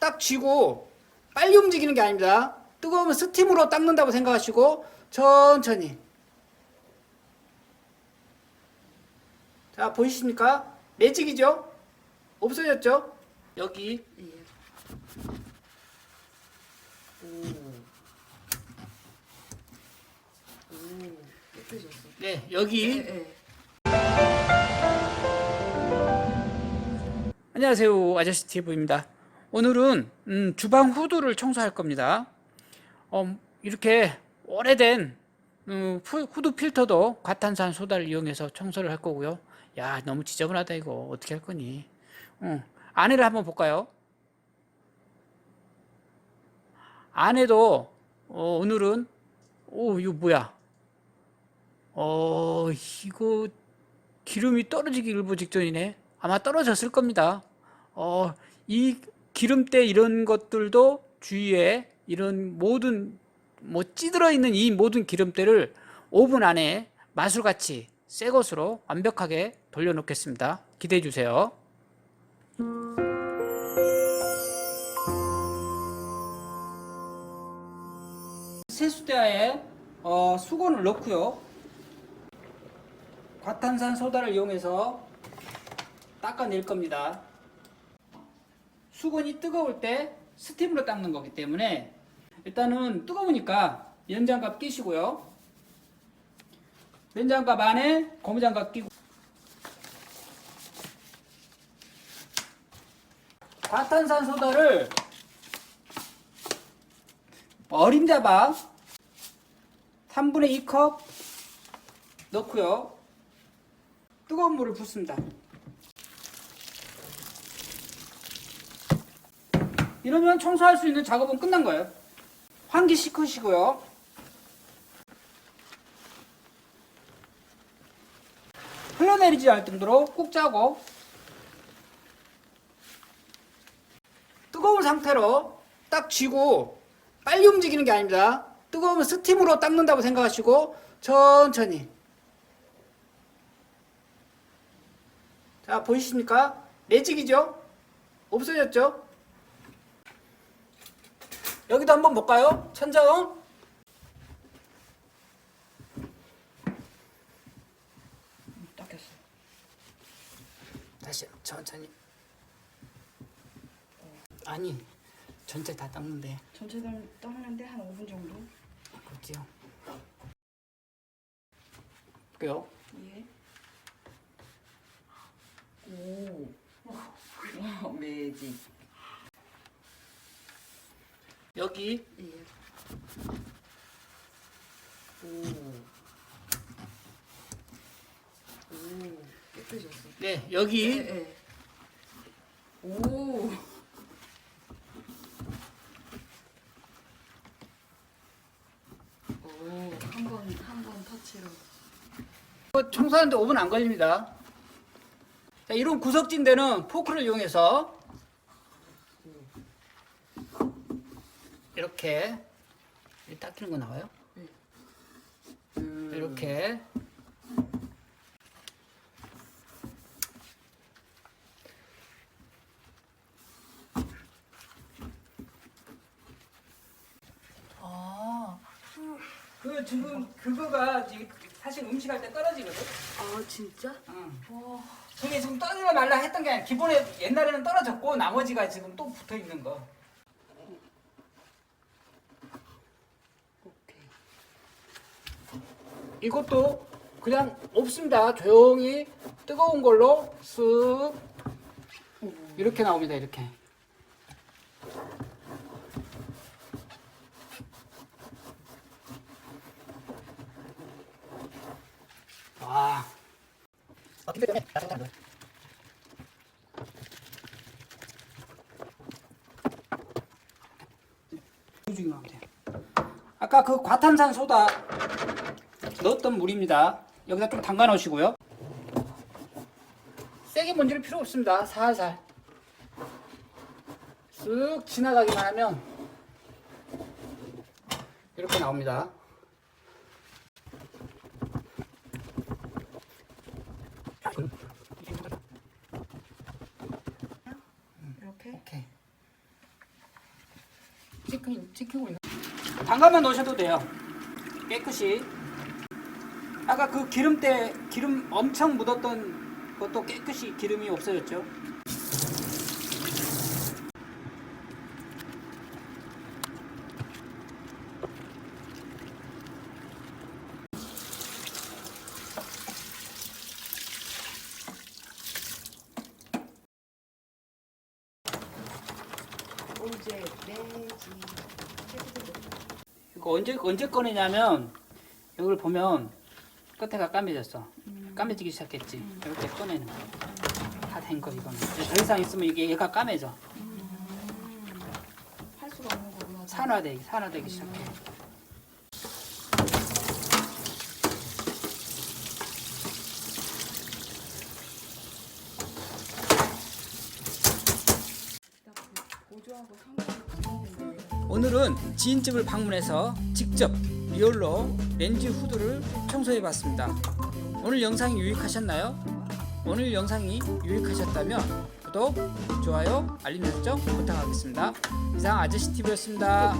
딱 쥐고 빨리 움직이는 게 아닙니다. 뜨거우면 스팀으로 닦는다고 생각하시고 천천히. 자, 보이십니까? 매직이죠? 없어졌죠? 여기 예. 오. 오. 깨끗해졌어. 네, 여기 예, 예. 안녕하세요 아저씨 TV입니다 오늘은 음, 주방 후드를 청소할 겁니다. 어, 이렇게 오래된 음, 후- 후드 필터도 과탄산 소다를 이용해서 청소를 할 거고요. 야 너무 지저분하다 이거. 어떻게 할 거니? 어, 안에를 한번 볼까요? 안에도 어, 오늘은 오 이거 뭐야? 어 이거 기름이 떨어지기 일보 직전이네. 아마 떨어졌을 겁니다. 어, 이 기름때 이런 것들도 주위에 이런 모든 뭐 찌들어 있는 이 모든 기름때를 오븐 안에 마술같이 새 것으로 완벽하게 돌려놓겠습니다. 기대해 주세요. 세수대야에 어, 수건을 넣고요. 과탄산 소다를 이용해서 닦아낼 겁니다. 수건이 뜨거울 때 스팀으로 닦는 거기 때문에 일단은 뜨거우니까 면장갑 끼시고요. 면장갑 안에 고무장갑 끼고 과탄산 소다를 어림잡아 3분의 2컵 넣고요. 뜨거운 물을 붓습니다. 이러면 청소할 수 있는 작업은 끝난 거예요. 환기 시키시고요. 흘러내리지 않을 정도로 꾹 짜고 뜨거운 상태로 딱 쥐고 빨리 움직이는 게 아닙니다. 뜨거우면 스팀으로 닦는다고 생각하시고 천천히 자, 보이십니까? 매직이죠? 없어졌죠? 여기도 한번 볼까요? 천장. 닦였어. 다시 천천히. 아니, 전체 다 닦는데. 전체 다 닦는데 한 5분 정도? 그렇지요. 볼게요. 예. 오. 와, 매직. 여기 예. 오. 오. 깨끗해졌어. 네, 예, 여기 예. 오. 오, 한 번, 한 번 터치로. 이거 청소하는데 5분 안 걸립니다. 자, 이런 구석진 데는 포크를 이용해서 이렇게 닦이는 거 나와요? 음. 이렇게 아, 그 지금 그거가 지금 사실 음식할 때 떨어지거든. 아 진짜? 응. 와. 저게 지금 떨어지려 말라 했던 게 아니라 기본에 옛날에는 떨어졌고 나머지가 지금 또 붙어 있는 거. 오케이. 이것도 그냥 없습니다. 조용히 뜨거운 걸로 쓱 이렇게 나옵니다. 이렇게. 와. 아, 근데 때문에 나중에 안 돼. 중요하면 돼. 아까 그 과탄산 소다 넣었던 물입니다. 여기다 좀 담가 놓으시고요. 세게 문지를 필요 없습니다. 살살. 쓱 지나가기만 하면 이렇게 나옵니다. 이렇게? 찍히, 찍히고 있나? 담가만 놓으셔도 돼요. 깨끗이. 아까 그 기름때 기름 엄청 묻었던 것도 깨끗이 기름이 없어졌죠. 매지. 이거 언제 언제 꺼내냐면 이걸 보면 끝에가 까매졌어. 까매지기 시작했지. 이렇게 꺼내는 거. 다된 거 이거는. 더 이상 있으면 이게 얘가 까매져. 할 수가 없는 거구나. 산화되기 산화되기 시작해. 상관이 오늘은 지인집을 방문해서 직접 리얼로 렌즈 후드를 청소해 봤습니다. 오늘 영상이 유익하셨나요? 오늘 영상이 유익하셨다면 구독, 좋아요, 알림 설정 부탁하겠습니다. 이상 아저씨 TV였습니다.